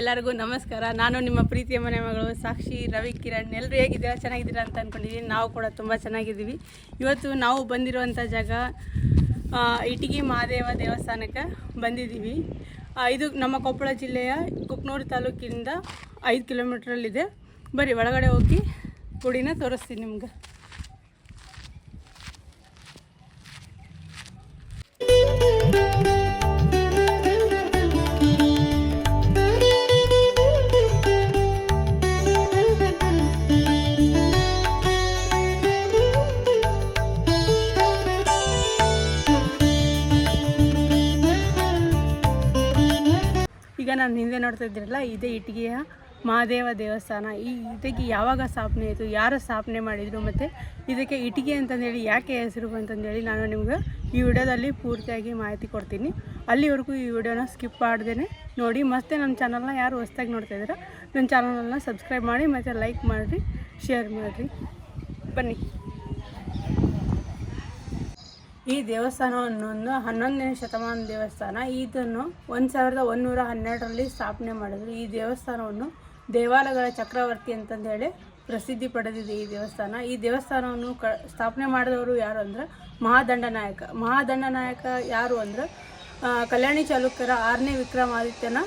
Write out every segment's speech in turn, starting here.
ಎಲ್ಲರಿಗೂ ನಮಸ್ಕಾರ. ನಾನು ನಿಮ್ಮ ಪ್ರೀತಿಯ ಮನೆ ಮಗಳು ಸಾಕ್ಷಿ ರವಿ ಕಿರಣ್. ಎಲ್ಲರೂ ಹೇಗಿದ್ದೀರಾ? ಚೆನ್ನಾಗಿದ್ದೀರಾ ಅಂತ ಅಂದ್ಕೊಂಡಿದ್ದೀನಿ ನಾವು ಕೂಡ ತುಂಬ ಚೆನ್ನಾಗಿದ್ದೀವಿ. ಇವತ್ತು ನಾವು ಬಂದಿರುವಂಥ ಜಾಗ ಇಟಗಿ ಮಹಾದೇವ ದೇವಸ್ಥಾನಕ್ಕೆ ಬಂದಿದ್ದೀವಿ. ಇದು ನಮ್ಮ ಕೊಪ್ಪಳ ಜಿಲ್ಲೆಯ ಕುಕ್ನೂರು ತಾಲೂಕಿನಿಂದ ಐದು ಕಿಲೋಮೀಟ್ರಲ್ಲಿದೆ ಬರೀ ಒಳಗಡೆ ಹೋಗಿ ಗುಡಿನ ತೋರಿಸ್ತೀನಿ ನಿಮ್ಗೆ. ನಾನು ಹಿಂದೆ ನೋಡ್ತಾ ಇದ್ದೀರಲ್ಲ, ಇದೇ ಇಟ್ಟಿಗೆಯ ಮಹಾದೇವ ದೇವಸ್ಥಾನ. ಈ ಇದಕ್ಕೆ ಯಾವಾಗ ಸ್ಥಾಪನೆ ಆಯಿತು, ಯಾರು ಸ್ಥಾಪನೆ ಮಾಡಿದರು ಮತ್ತು ಇದಕ್ಕೆ ಇಟ್ಟಿಗೆ ಅಂತಂದೇಳಿ ಯಾಕೆ ಹೆಸರು ಅಂತಂದೇಳಿ ನಾನು ನಿಮ್ಗೆ ಈ ವಿಡಿಯೋದಲ್ಲಿ ಪೂರ್ತಿಯಾಗಿ ಮಾಹಿತಿ ಕೊಡ್ತೀನಿ. ಅಲ್ಲಿವರೆಗೂ ಈ ವಿಡಿಯೋನ ಸ್ಕಿಪ್ ಮಾಡ್ದೇ ನೋಡಿ. ಮತ್ತೆ ನಮ್ಮ ಚಾನಲ್ನ ಯಾರು ಹೊಸ್ದಾಗಿ ನೋಡ್ತಾ ಇದ್ದೀರಾ ನನ್ನ ಚಾನಲನ್ನ ಸಬ್ಸ್ಕ್ರೈಬ್ ಮಾಡಿ ಮತ್ತು ಲೈಕ್ ಮಾಡಿರಿ ಶೇರ್ ಮಾಡಿರಿ. ಬನ್ನಿ. ಈ ದೇವಸ್ಥಾನವನ್ನು ಹನ್ನೊಂದನೇ ಶತಮಾನ ದೇವಸ್ಥಾನ. ಇದನ್ನು ಒಂದು ಸಾವಿರದ ಒಂದೂರ ಹನ್ನೆರಡರಲ್ಲಿ ಸ್ಥಾಪನೆ ಮಾಡಿದ್ರು. ಈ ದೇವಸ್ಥಾನವನ್ನು ದೇವಾಲಯಗಳ ಚಕ್ರವರ್ತಿ ಅಂತಂದೇಳಿ ಪ್ರಸಿದ್ಧಿ ಪಡೆದಿದೆ ಈ ದೇವಸ್ಥಾನ. ಈ ದೇವಸ್ಥಾನವನ್ನು ಕ, ಸ್ಥಾಪನೆ ಮಾಡಿದವರು ಯಾರು ಅಂದ್ರೆ ಮಹಾದಂಡನಾಯಕ. ಮಹಾದಂಡನಾಯಕ ಯಾರು ಅಂದ್ರೆ ಕಲ್ಯಾಣಿ ಚಾಲುಕ್ಯರ ಆರನೇ ವಿಕ್ರಮಾದಿತ್ಯನ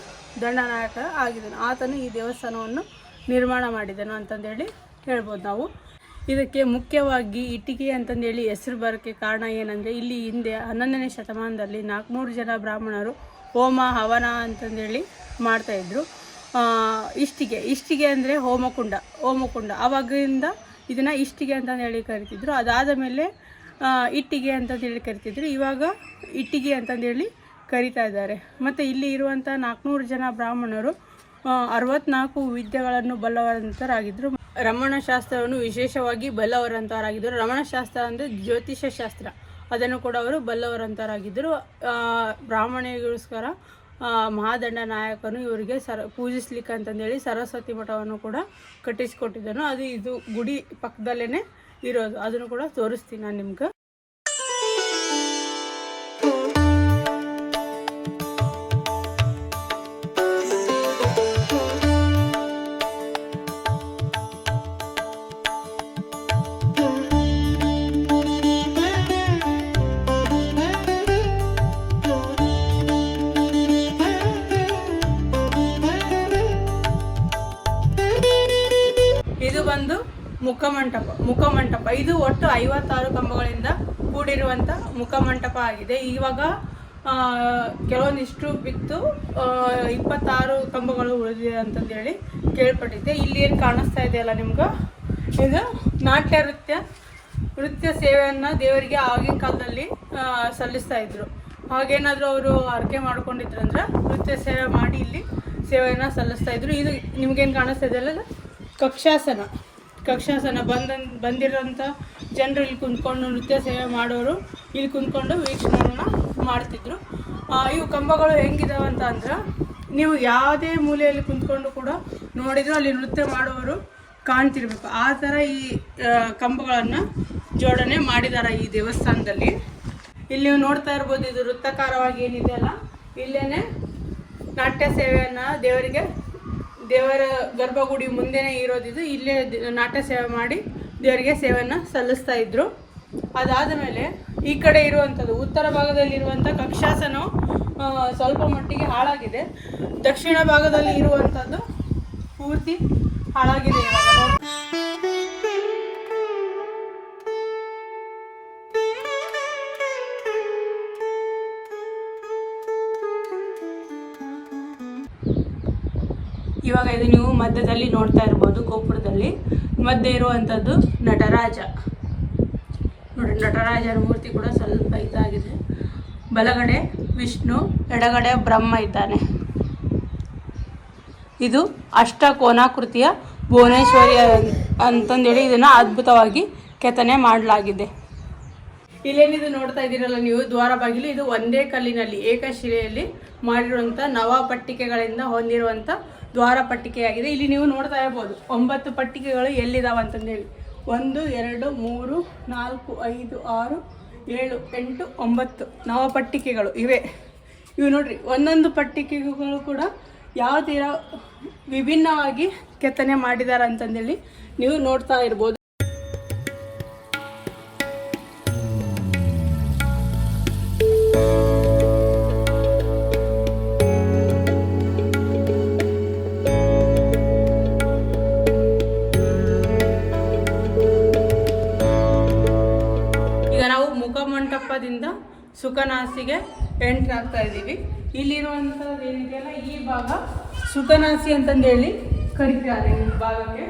ದಂಡನಾಯಕ ಆಗಿದ್ದನು. ಆತನು ಈ ದೇವಸ್ಥಾನವನ್ನು ನಿರ್ಮಾಣ ಮಾಡಿದನು ಅಂತಂದೇಳಿ ಹೇಳ್ಬೋದು ನಾವು. ಇದಕ್ಕೆ ಮುಖ್ಯವಾಗಿ ಇಟ್ಟಿಗೆ ಅಂತಂದೇಳಿ ಹೆಸರು ಬರೋಕ್ಕೆ ಕಾರಣ ಏನಂದರೆ ಇಲ್ಲಿ ಹಿಂದೆ ಹನ್ನೊಂದನೇ ಶತಮಾನದಲ್ಲಿ ನಾಲ್ಕುನೂರು ಜನ ಬ್ರಾಹ್ಮಣರು ಹೋಮ, ಹವನ ಅಂತಂದೇಳಿ ಮಾಡ್ತಾಯಿದ್ರು ಇಷ್ಟಿಗೆ ಇಷ್ಟಿಗೆ ಅಂದರೆ ಹೋಮಕುಂಡ ಹೋಮಕುಂಡ. ಆವಾಗಿಂದ ಇದನ್ನು ಇಷ್ಟಿಗೆ ಅಂತಂದೇಳಿ ಕರಿತಿದ್ರು. ಅದಾದ ಮೇಲೆ ಇಟ್ಟಿಗೆ ಅಂತಂದೇಳಿ ಕರಿತಿದ್ರು. ಇವಾಗ ಇಟ್ಟಿಗೆ ಅಂತಂದೇಳಿ ಕರಿತಾ ಇದ್ದಾರೆ. ಮತ್ತು ಇಲ್ಲಿ ಇರುವಂಥ ನಾಲ್ಕುನೂರು ಜನ ಬ್ರಾಹ್ಮಣರು ಅರವತ್ನಾಲ್ಕು ವಿದ್ಯೆಗಳನ್ನು ಬಲ್ಲವರಂತರಾಗಿದ್ದರು ರಮಣಶಾಸ್ತ್ರವನ್ನು ವಿಶೇಷವಾಗಿ ಬಲ್ಲವರಂತರಾಗಿದ್ದರು ರಮಣಶಾಸ್ತ್ರ ಅಂದರೆ ಜ್ಯೋತಿಷ್ಯ ಶಾಸ್ತ್ರ. ಅದನ್ನು ಕೂಡ ಅವರು ಬಲ್ಲವರಂತರಾಗಿದ್ದರು ಆ, ಬ್ರಾಹ್ಮಣಿಗೋಸ್ಕರ ಮಹಾದಂಡ ನಾಯಕನು ಇವರಿಗೆ ಸರ ಪೂಜಿಸ್ಲಿಕ್ಕೆ ಅಂತಂದೇಳಿ ಸರಸ್ವತಿ ಮಠವನ್ನು ಕೂಡ ಕಟ್ಟಿಸಿಕೊಟ್ಟಿದ್ದನು. ಅದು ಇದು ಗುಡಿ ಪಕ್ಕದಲ್ಲೇ ಇರೋದು. ಅದನ್ನು ಕೂಡ ತೋರಿಸ್ತೀನಿ ನಾನು ನಿಮ್ಗೆ. ಮುಖಮಂಟಪ ಮುಖಮಂಟಪ ಇದು ಒಟ್ಟು ಐವತ್ತಾರು ಕಂಬಗಳಿಂದ ಕೂಡಿರುವಂಥ ಮುಖಮಂಟಪ ಆಗಿದೆ. ಇವಾಗ ಕೆಲವೊಂದಿಷ್ಟು ಬಿತ್ತು ಇಪ್ಪತ್ತಾರು ಕಂಬಗಳು ಉಳಿದಿದೆ ಅಂತಂದೇಳಿ ಕೇಳ್ಪಟ್ಟಿದ್ದೆ. ಇಲ್ಲಿ ಏನು ಕಾಣಿಸ್ತಾ ಇದೆಯಲ್ಲ ನಿಮ್ಗೆ? ಇದು ನಾಟ್ಯ ನೃತ್ಯ ನೃತ್ಯ ಸೇವೆಯನ್ನು ದೇವರಿಗೆ ಆಗಿನ ಕಾಲದಲ್ಲಿ ಸಲ್ಲಿಸ್ತಾ ಇದ್ರು. ಹಾಗೇನಾದರೂ ಅವರು ಅರ್ಕೆ ಮಾಡ್ಕೊಂಡಿದ್ರು ಅಂದ್ರೆ ನೃತ್ಯ ಸೇವೆ ಮಾಡಿ ಇಲ್ಲಿ ಸೇವೆಯನ್ನು ಸಲ್ಲಿಸ್ತಾ ಇದ್ರು. ಇದು ನಿಮ್ಗೇನು ಕಾಣಿಸ್ತಾ ಇದೆಯಲ್ಲ ಕಕ್ಷಾಸನ. ಕಕ್ಷಾಸನ ಬಂದ ಬಂದಿರೋಂಥ ಜನರು ಇಲ್ಲಿ ಕುಂತ್ಕೊಂಡು ನೃತ್ಯ ಸೇವೆ ಮಾಡೋರು ಇಲ್ಲಿ ಕುಂತ್ಕೊಂಡು ವೀಕ್ಷಣೆಗಳನ್ನ ಮಾಡ್ತಿದ್ರು. ಇವು ಕಂಬಗಳು ಹೆಂಗಿದಾವೆ ಅಂತ ಅಂದ್ರೆ ನೀವು ಯಾವುದೇ ಮೂಲೆಯಲ್ಲಿ ಕುಂತ್ಕೊಂಡು ಕೂಡ ನೋಡಿದ್ರು ಅಲ್ಲಿ ನೃತ್ಯ ಮಾಡುವವರು ಕಾಣ್ತಿರ್ಬೇಕು. ಆ ಥರ ಈ ಕಂಬಗಳನ್ನು ಜೋಡಣೆ ಮಾಡಿದ್ದಾರೆ ಈ ದೇವಸ್ಥಾನದಲ್ಲಿ. ಇಲ್ಲಿ ನೀವು ನೋಡ್ತಾ ಇರ್ಬೋದು ಇದು ವೃತ್ತಾಕಾರವಾಗಿ ಏನಿದೆ ಅಲ್ಲ. ಇಲ್ಲೇನೆ ನಾಟ್ಯ ಸೇವೆಯನ್ನು ದೇವರಿಗೆ ದೇವರ ಗರ್ಭಗುಡಿ ಮುಂದೆನೇ ಇರೋದಿದು. ಇಲ್ಲೇ ನಾಟ್ಯ ಸೇವೆ ಮಾಡಿ ದೇವರಿಗೆ ಸೇವೆಯನ್ನು ಸಲ್ಲಿಸ್ತಾ ಇದ್ದರು ಅದಾದ ಮೇಲೆ ಈ ಕಡೆ ಇರುವಂಥದ್ದು, ಉತ್ತರ ಭಾಗದಲ್ಲಿರುವಂಥ ಕಕ್ಷಾಸನ ಸ್ವಲ್ಪ ಮಟ್ಟಿಗೆ ಹಾಳಾಗಿದೆ. ದಕ್ಷಿಣ ಭಾಗದಲ್ಲಿ ಇರುವಂಥದ್ದು ಪೂರ್ತಿ ಹಾಳಾಗಿದೆ ಇವಾಗ. ಇದು ನೀವು ಮಧ್ಯದಲ್ಲಿ ನೋಡ್ತಾ ಇರ್ಬೋದು, ಗೋಪುರದಲ್ಲಿ. ಮಧ್ಯೆ ಇರುವಂಥದ್ದು ನಟರಾಜ. ನೋಡಿ, ನಟರಾಜರ ಮೂರ್ತಿ ಕೂಡ ಸ್ವಲ್ಪ ಇದಾಗಿದೆ. ಬಲಗಡೆ ವಿಷ್ಣು, ಎಡಗಡೆ ಬ್ರಹ್ಮ ಇದ್ದಾನೆ. ಇದು ಅಷ್ಟಕೋನಾಕೃತಿಯ ಭುವನೇಶ್ವರಿ ಅಂತಂದೇಳಿ ಇದನ್ನು ಅದ್ಭುತವಾಗಿ ಕೆತ್ತನೆ ಮಾಡಲಾಗಿದೆ. ಇಲ್ಲೇನಿದು ನೋಡ್ತಾ ಇದ್ದೀರಲ್ಲ ನೀವು, ದ್ವಾರ ಬಾಗಿಲು, ಇದು ಒಂದೇ ಕಲ್ಲಿನಲ್ಲಿ, ಏಕಶಿಲೆಯಲ್ಲಿ ಮಾಡಿರುವಂಥ ನವಪಟ್ಟಿಕೆಗಳಿಂದ ಹೊಂದಿರುವಂಥ ದ್ವಾರ ಪಟ್ಟಿಕೆಯಾಗಿದೆ. ಇಲ್ಲಿ ನೀವು ನೋಡ್ತಾ ಇರ್ಬೋದು, ಒಂಬತ್ತು ಪಟ್ಟಿಕೆಗಳು ಎಲ್ಲಿದಾವೆ ಅಂತಂದೇಳಿ. ಒಂದು, ಎರಡು, ಮೂರು, ನಾಲ್ಕು, ಐದು, ಆರು, ಏಳು, ಎಂಟು, ಒಂಬತ್ತು ನವ ಪಟ್ಟಿಕೆಗಳು ಇವೆ. ಇವು ನೋಡ್ರಿ, ಒಂದೊಂದು ಪಟ್ಟಿಕೆಗಳು ಕೂಡ ಯಾವ ತೀರ ವಿಭಿನ್ನವಾಗಿ ಕೆತ್ತನೆ ಮಾಡಿದ್ದಾರೆ ಅಂತಂದೇಳಿ ನೀವು ನೋಡ್ತಾ ಇರ್ಬೋದು. ಮುಖಮಂಟಪದಿಂದ ಸುಖನಾಸಿಗೆ ಎಂಟ್ರ್ ಆಗ್ತಾ ಇದ್ದೀವಿ. ಇಲ್ಲಿರುವಂಥದ್ದು ಏನಿದೆಯಲ್ಲ, ಈ ಭಾಗ ಸುಖನಾಸಿ ಅಂತಂದೇಳಿ ಕರಿತಾರೆ ಈ ಭಾಗಕ್ಕೆ.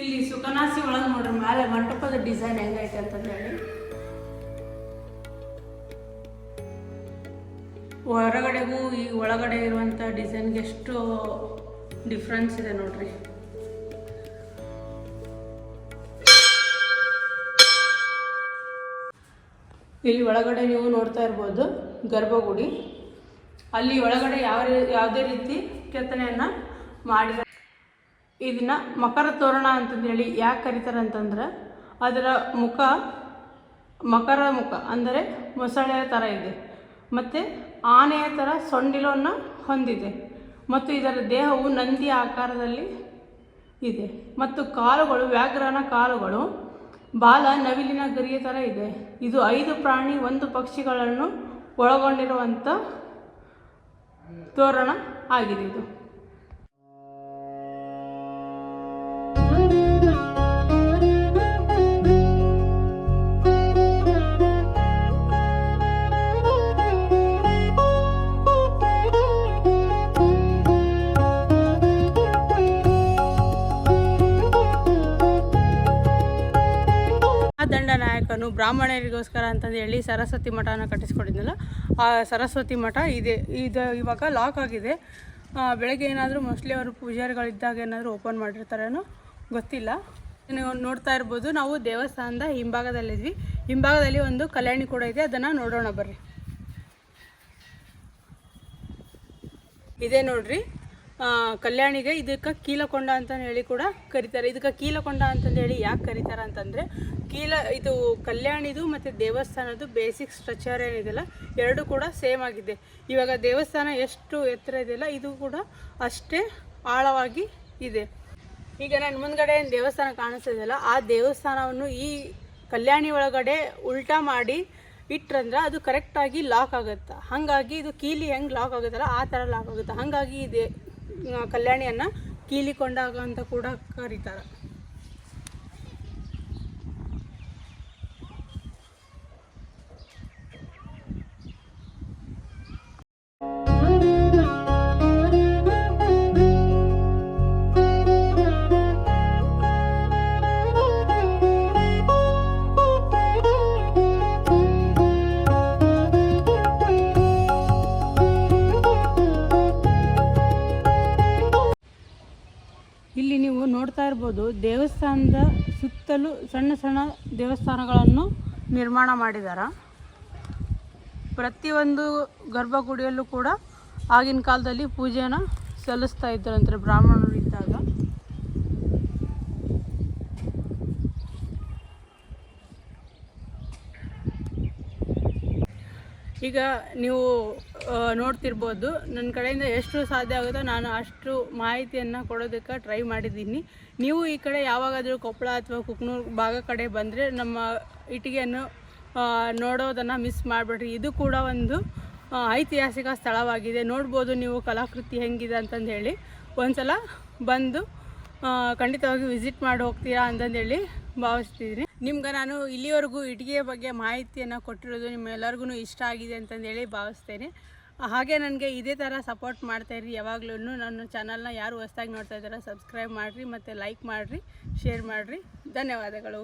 ಇಲ್ಲಿ ಸುಖನಾಸಿ ಒಳಗೆ ನೋಡ್ರಿ ಮೇಲೆ ಮಂಟಪದ ಡಿಸೈನ್ ಹೆಂಗೈತೆ ಅಂತಂದೇಳಿ ಹೊರಗಡೆಗೂ ಈ ಒಳಗಡೆ ಇರುವಂಥ ಡಿಸೈನ್ಗೆ ಎಷ್ಟು ಡಿಫ್ರೆನ್ಸ್ ಇದೆ ನೋಡ್ರಿ. ಇಲ್ಲಿ ಒಳಗಡೆ ನೀವು ನೋಡ್ತಾ ಇರ್ಬೋದು ಗರ್ಭಗುಡಿ. ಅಲ್ಲಿ ಒಳಗಡೆ ಯಾವ ಯಾವುದೇ ರೀತಿ ಕೆತ್ತನೆಯನ್ನು ಮಾಡಿದ ಇದನ್ನ ಮಕರ ತೋರಣ ಅಂತಂದೇಳಿ ಯಾಕೆ ಕರೀತಾರೆ ಅಂತಂದ್ರೆ, ಅದರ ಮುಖ ಮಕರ ಮುಖ, ಅಂದರೆ ಮೊಸಳೆಯ ಥರ ಇದೆ. ಮತ್ತು ಆನೆಯ ಥರ ಸೊಂಡಿಲನ್ನು ಹೊಂದಿದೆ. ಮತ್ತು ಇದರ ದೇಹವು ನಂದಿ ಆಕಾರದಲ್ಲಿ ಇದೆ. ಮತ್ತು ಕಾಲುಗಳು, ವ್ಯಾಘ್ರನ ಕಾಲುಗಳು, ಬಾಲ ನವಿಲಿನ ಗರಿಯ ಥರ ಇದೆ. ಇದು ಐದು ಪ್ರಾಣಿ, ಒಂದು ಪಕ್ಷಿಗಳನ್ನು ಒಳಗೊಂಡಿರುವಂಥ ತೋರಣ ಆಗಿದೆ ಇದು. ಬ್ರಾಹ್ಮಣರಿಗೋಸ್ಕರ ಅಂತಂದು ಹೇಳಿ ಸರಸ್ವತಿ ಮಠನ ಕಟ್ಟಿಸ್ಕೊಂಡಿದ್ನಲ್ಲ, ಆ ಸರಸ್ವತಿ ಮಠ ಇದೆ. ಇದು ಇವಾಗ ಲಾಕ್ ಆಗಿದೆ. ಬೆಳಗ್ಗೆ ಏನಾದರೂ ಮೋಸ್ಟ್ಲಿ ಅವರು ಪೂಜಾರಿಗಳಿದ್ದಾಗ ಏನಾದರೂ ಓಪನ್ ಮಾಡಿರ್ತಾರೇನೋ ಗೊತ್ತಿಲ್ಲ. ನೀವು ನೋಡ್ತಾ ಇರ್ಬೋದು, ನಾವು ದೇವಸ್ಥಾನದ ಹಿಂಭಾಗದಲ್ಲಿದ್ವಿ. ಹಿಂಭಾಗದಲ್ಲಿ ಒಂದು ಕಲ್ಯಾಣಿ ಕೂಡ ಇದೆ, ಅದನ್ನು ನೋಡೋಣ ಬರ್ರಿ. ಇದೇ ನೋಡ್ರಿ. ಕಲ್ಯಾಣಿಗೆ ಇದಕ್ಕೆ ಕೀಲಕೊಂಡ ಅಂತ ಹೇಳಿ ಕೂಡ ಕರೀತಾರೆ. ಇದಕ್ಕೆ ಕೀಲಕೊಂಡ ಅಂತಂದು ಹೇಳಿ ಯಾಕೆ ಕರೀತಾರೆ ಅಂತಂದರೆ ಕೀಲ, ಇದು ಕಲ್ಯಾಣಿದು ಮತ್ತು ದೇವಸ್ಥಾನದ್ದು ಬೇಸಿಕ್ ಸ್ಟ್ರಕ್ಚರ್ ಏನಿದೆಯಲ್ಲ ಎರಡು ಕೂಡ ಸೇಮ್ ಆಗಿದೆ. ಇವಾಗ ದೇವಸ್ಥಾನ ಎಷ್ಟು ಎತ್ತರ ಇದೆಯಲ್ಲ, ಇದು ಕೂಡ ಅಷ್ಟೇ ಆಳವಾಗಿ ಇದೆ. ಈಗ ನನ್ನ ಮುಂದ್ಗಡೆ ಏನು ದೇವಸ್ಥಾನ ಕಾಣಿಸ್ತಿದೆಯಲ್ಲ ಆ ದೇವಸ್ಥಾನವನ್ನು ಈ ಕಲ್ಯಾಣಿ ಒಳಗಡೆ ಉಲ್ಟಾ ಮಾಡಿ ಇಟ್ರಂದ್ರೆ ಅದು ಕರೆಕ್ಟಾಗಿ ಲಾಕ್ ಆಗುತ್ತೆ? ಹಾಗಾಗಿ ಇದು ಕೀಲಿ ಹೆಂಗೆ ಲಾಕ್ ಆಗುತ್ತಲ್ಲ, ಆ ಥರ ಲಾಕ್ ಆಗುತ್ತೆ? ಹಾಗಾಗಿ ಇದೆ ಕಲ್ಯಾಣಿಯನ್ನು ಕೀಲಿ ಕೊಂಡಾಗ ಅಂತ ಕೂಡ ಕರೀತಾರೆ. ನೋಡ್ತಾ ಇರ್ಬೋದು. ದೇವಸ್ಥಾನದ ಸುತ್ತಲೂ ಸಣ್ಣ ಸಣ್ಣ ದೇವಸ್ಥಾನಗಳನ್ನು ನಿರ್ಮಾಣ ಮಾಡಿದ್ದಾರೆ ಪ್ರತಿಯೊಂದು ಗರ್ಭಗುಡಿಯಲ್ಲೂ ಕೂಡ ಆಗಿನ ಕಾಲದಲ್ಲಿ ಪೂಜೆನ ಸಲ್ಲಿಸ್ತಾ ಇದ್ದರಂತೆ ಬ್ರಾಹ್ಮಣರು ಇದ್ದಾಗ. ಈಗ ನೀವು ನೋಡ್ತಿರ್ಬೋದು ನನ್ನ ಕಡೆಯಿಂದ ಎಷ್ಟು ಸಾಧ್ಯ ಆಗುತ್ತೋ ನಾನು ಅಷ್ಟು ಮಾಹಿತಿಯನ್ನು ಕೊಡೋದಕ್ಕೆ ಟ್ರೈ ಮಾಡಿದ್ದೀನಿ. ನೀವು ಈ ಕಡೆ ಯಾವಾಗಾದರೂ ಕೊಪ್ಪಳ ಅಥವಾ ಕುಕ್ನೂರು ಭಾಗ ಕಡೆ ಬಂದರೆ ನಮ್ಮ ಇಟ್ಟಿಗೆಯನ್ನು ನೋಡೋದನ್ನು ಮಿಸ್ ಮಾಡಬೇಡ್ರಿ. ಇದು ಕೂಡ ಒಂದು ಐತಿಹಾಸಿಕ ಸ್ಥಳವಾಗಿದೆ. ನೋಡ್ಬೋದು ನೀವು ಕಲಾಕೃತಿ ಹೆಂಗಿದೆ ಅಂತಂದು ಹೇಳಿ ಒಂದು ಸಲ ಬಂದು ಖಂಡಿತವಾಗಿ ವಿಸಿಟ್ ಮಾಡಿ ಹೋಗ್ತೀರಾ ಅಂತಂದೇಳಿ ಭಾವಿಸ್ತಿದ್ದೀನಿ. ನಿಮ್ಗೆ ನಾನು ಇಲ್ಲಿವರೆಗೂ ಇಟ್ಟಿಗೆಯ ಬಗ್ಗೆ ಮಾಹಿತಿಯನ್ನು ಕೊಟ್ಟಿರೋದು ನಿಮ್ಮೆಲ್ಲರಿಗೂ ಇಷ್ಟ ಆಗಿದೆ ಅಂತಂದೇಳಿ ಭಾವಿಸ್ತೇನೆ. ಹಾಗೆ ನನಗೆ ಇದೇ ಥರ ಸಪೋರ್ಟ್ ಮಾಡ್ತಾಯಿರಿ ಯಾವಾಗಲೂ ನನ್ನ ಚಾನಲ್ನ ಯಾರು ಹೊಸ್ದಾಗಿ ನೋಡ್ತಾ ಇದ್ದಾರೋ ಸಬ್ಸ್ಕ್ರೈಬ್ ಮಾಡಿರಿ ಮತ್ತು ಲೈಕ್ ಮಾಡಿರಿ ಶೇರ್ ಮಾಡಿರಿ. ಧನ್ಯವಾದಗಳು.